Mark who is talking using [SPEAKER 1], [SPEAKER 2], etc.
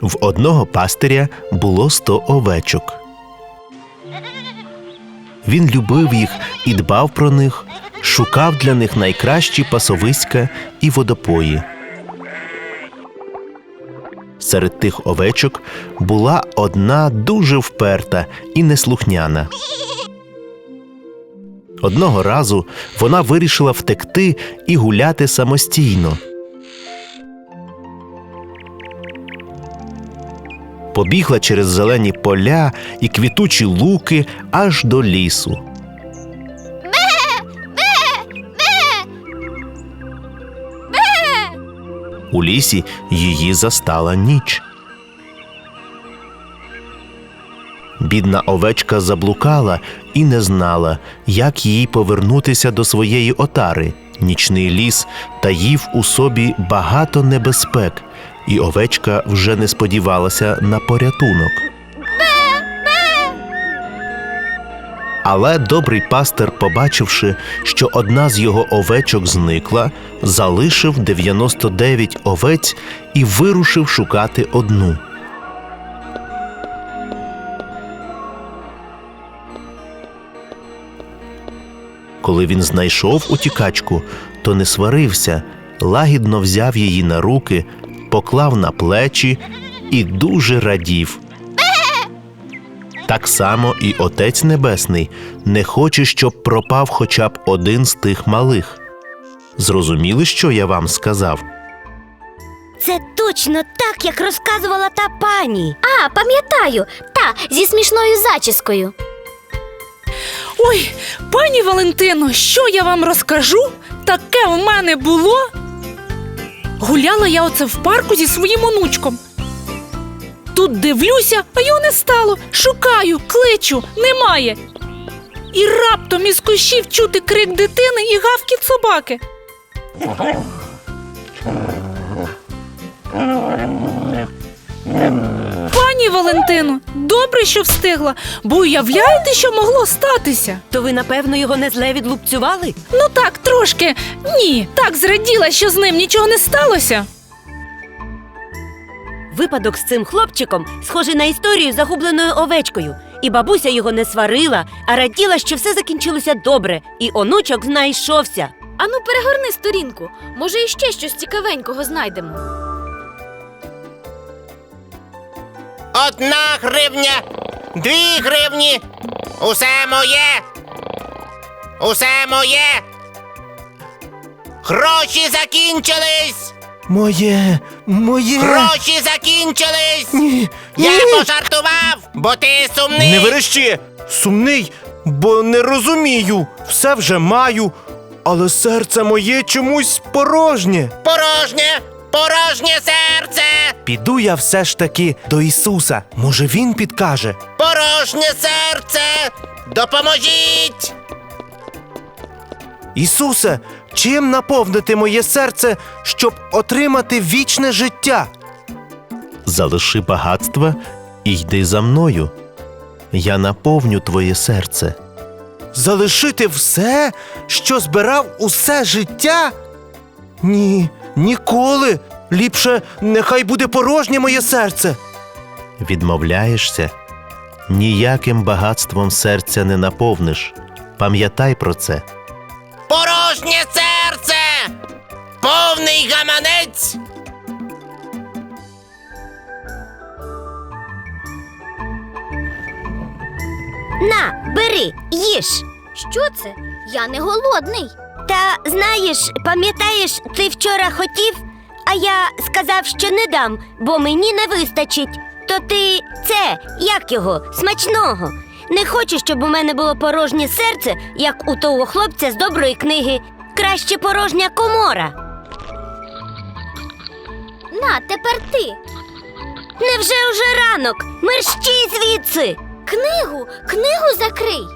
[SPEAKER 1] В одного пастиря було сто овечок. Він любив їх і дбав про них, шукав для них найкращі пасовиська і водопої. Серед тих овечок була одна дуже вперта і неслухняна. Одного разу вона вирішила втекти і гуляти самостійно. Побігла через зелені поля і квітучі луки аж до лісу. У лісі її застала ніч. Бідна овечка заблукала і не знала, як їй повернутися до своєї отари. Нічний ліс таїв у собі багато небезпек, і овечка вже не сподівалася на порятунок. Але добрий пастир, побачивши, що одна з його овечок зникла, залишив 99 овець і вирушив шукати одну. Коли він знайшов утікачку, то не сварився, лагідно взяв її на руки, поклав на плечі і дуже радів. Так само і Отець Небесний не хоче, щоб пропав хоча б один з тих малих. Зрозуміли, що я вам сказав?
[SPEAKER 2] Це точно так, як розказувала та пані.
[SPEAKER 3] А, пам'ятаю, та зі смішною зачіскою.
[SPEAKER 4] Ой, пані Валентино, що я вам розкажу? Таке в мене було. Гуляла я оце в парку зі своїм онучком. Тут дивлюся, а його не стало. Шукаю, кличу, немає. І раптом із кущів чути крик дитини і гавкіт собаки. Пані Валентино, добре, що встигла, бо уявляєте, що могло статися?
[SPEAKER 2] То ви, напевно, його не зле відлупцювали?
[SPEAKER 4] Ну так, трошки. Ні, так зраділа, що з ним нічого не сталося.
[SPEAKER 2] Випадок з цим хлопчиком схожий на історію з загубленою овечкою. І бабуся його не сварила, а раділа, що все закінчилося добре, і онучок знайшовся.
[SPEAKER 3] Ану, перегорни сторінку. Може, іще щось цікавенького знайдемо.
[SPEAKER 5] Одна гривня, дві гривні. Усе моє. Усе моє. Гроші закінчились.
[SPEAKER 1] Моє, моє.
[SPEAKER 5] Гроші закінчились.
[SPEAKER 1] Ні,
[SPEAKER 5] Я
[SPEAKER 1] ні.
[SPEAKER 5] пожартував, бо ти сумний.
[SPEAKER 6] Не верещи! Сумний, бо не розумію. Все вже маю, але серце моє чомусь порожнє.
[SPEAKER 5] Порожнє, порожнє серце.
[SPEAKER 6] Піду я все ж таки до Ісуса. Може, він підкаже.
[SPEAKER 5] Порожнє серце. Допоможіть.
[SPEAKER 6] Ісусе, чим наповнити моє серце, щоб отримати вічне життя?
[SPEAKER 1] залиши багатства і йди за мною. Я наповню твоє серце.
[SPEAKER 6] Залишити все, що збирав усе життя? Ні, ніколи. Ліпше нехай буде порожнє моє серце.
[SPEAKER 1] Відмовляєшся? Ніяким багатством серця не наповниш. Пам'ятай про це.
[SPEAKER 5] Порожнє серце. Повний гаманець.
[SPEAKER 2] На, бери, їж.
[SPEAKER 3] Що це? Я не голодний.
[SPEAKER 2] Та знаєш, пам'ятаєш, ти вчора хотів, а я сказав, що не дам, бо мені не вистачить. То ти це, як його, смачного. Не хочу, щоб у мене було порожнє серце, як у того хлопця з доброї книги. Краще порожня комора.
[SPEAKER 3] На, тепер ти.
[SPEAKER 2] Невже уже ранок? Мерщій звідси.
[SPEAKER 3] Книгу, книгу закрий.